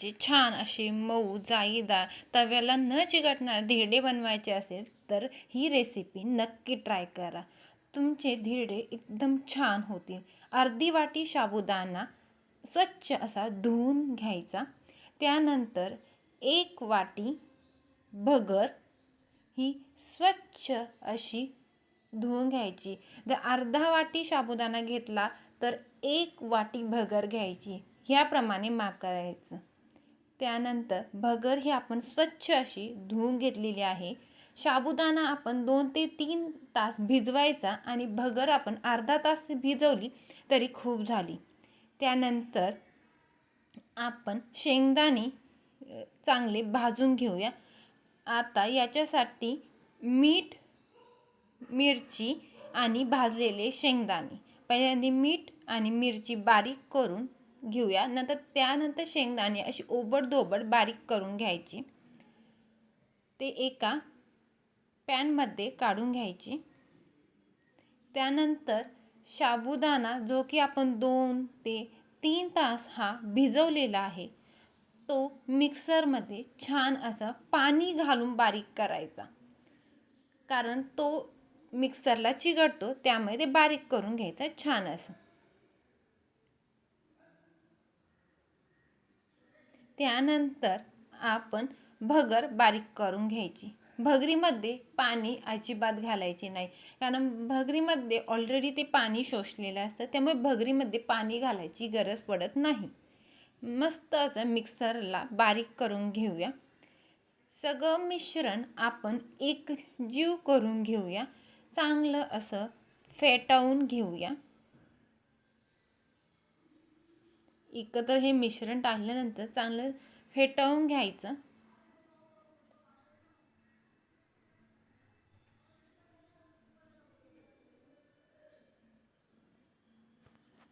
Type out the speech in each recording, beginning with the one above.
जे छान असे मऊ जाळीदार तव्याला न चिकटणारे धिरडे बनवायचे असेल तर ही रेसिपी नक्की ट्राय करा. तुमचे धिरडे एकदम छान होतील. अर्धी वाटी साबुदाणा स्वच्छ असा धुवून घ्यायचा. त्यानंतर एक वाटी भगर ही स्वच्छ अशी धुवून घ्यायची. जर अर्धा वाटी साबुदाणा घेतला तर एक वाटी भगर घ्यायची. ह्याप्रमाणे माप करायचं. त्यानंतर भगर ही आपण स्वच्छ अशी धुवून घेतलेली आहे. साबुदाणा आपण दोन ते तीन तास भिजवायचा आणि भगर आपण अर्धा तास भिजवली तरी खूप झाली. त्यानंतर आपण शेंगदाणे चांगले भाजून घेऊया. आता याच्यासाठी मीठ मिरची आणि भाजलेले शेंगदाणे. पहिल्यांदा मीठ आणि मिरची बारीक करून घेऊया. नंतर त्यानंतर शेंगदाणे अशी ओबडधोबड बारीक करून घ्यायची. ते एका पॅनमध्ये काढून घ्यायची. त्यानंतर साबुदाणा जो की आपण दोन ते तीन तास हा भिजवलेला आहे तो मिक्सरमध्ये छान असं पाणी घालून बारीक करायचा. कारण तो मिक्सरला चिघडतो त्यामुळे ते बारीक करून घ्यायचं छान असं. त्यानंतर आपण भगर बारीक करून घ्यायची. भगरीमध्ये पाणी अजिबात घालायचे नाही. कारण भगरीमध्ये ऑलरेडी ते पाणी शोषलेलं असतं. त्यामुळे भगरीमध्ये पाणी घालायची गरज पडत नाही. मस्त असं मिक्सरला बारीक करून घेऊया. सगळं मिश्रण आपण एक जीव करून घेऊया. चांगलं असं फेटावून घेऊया. एकत्र हे मिश्रण टाकल्यानंतर चांगलं फेटावून घ्यायचं.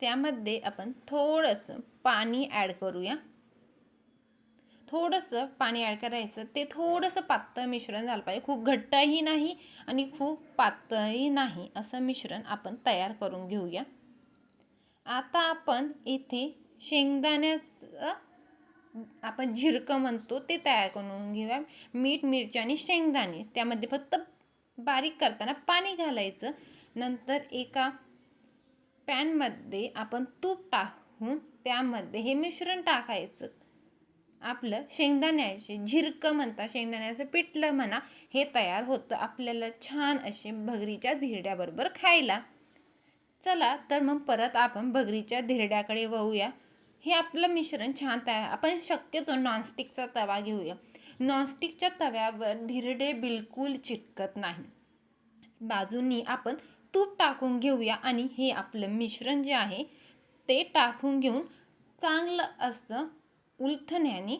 त्यामध्ये आपण थोडंसं पाणी ॲड करूया. थोडंसं पाणी ॲड करायचं. ते थोडंसं पातळ मिश्रण झालं पाहिजे. खूप घट्टही नाही आणि खूप पातळही नाही असं मिश्रण आपण तयार करून घेऊया. आता आपण इथे शेंगदाण्याचं आपण झिरकं म्हणतो ते तयार करून घेऊया. मीठ मिरची आणि शेंगदाणे. त्यामध्ये फक्त बारीक करताना पाणी घालायचं. नंतर एका पॅनमध्ये आपण तूप टाकून त्यामध्ये हे मिश्रण टाकायचं. आपलं शेंगदाण्याचे झिरकं म्हणता शेंगदाण्याचं पिठलं म्हणा हे तयार होतं. आपल्याला छान असे भगरीच्या धिरड्याबरोबर खायला. चला तर मग परत आपण भगरीच्या धिरड्याकडे वळूया. हे आपलं मिश्रण छान तयार आपण शक्यतो नॉनस्टिकचा तवा घेऊया. नॉनस्टिकच्या तव्यावर धिरडे बिलकुल चिटकत नाही. बाजूनी आपण तूप टाकून घेऊया आणि हे आपलं मिश्रण जे आहे ते टाकून घेऊन चांगलं असं उलथण्याने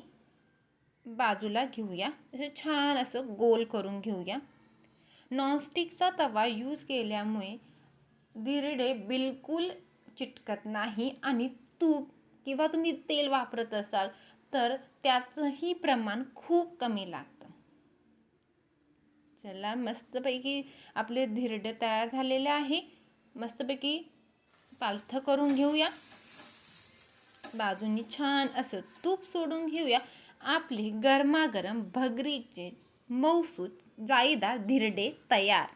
बाजूला घेऊया. असं छान असं गोल करून घेऊया. नॉनस्टिकचा तवा यूज केल्यामुळे धिरडे बिलकुल चिटकत नाही आणि तूप किंवा तुम्ही तेल वापरत असाल तर त्याचंही प्रमाण खूप कमी लागतं. चला मस्तपैकी आपले धिरडे तयार झालेले आहे. मस्तपैकी पालथं करून घेऊया. बाजूनी छान असं तूप सोडून घेऊया. आपले गरमागरम भगरीचे मऊसूत जाईदार धिरडे तयार.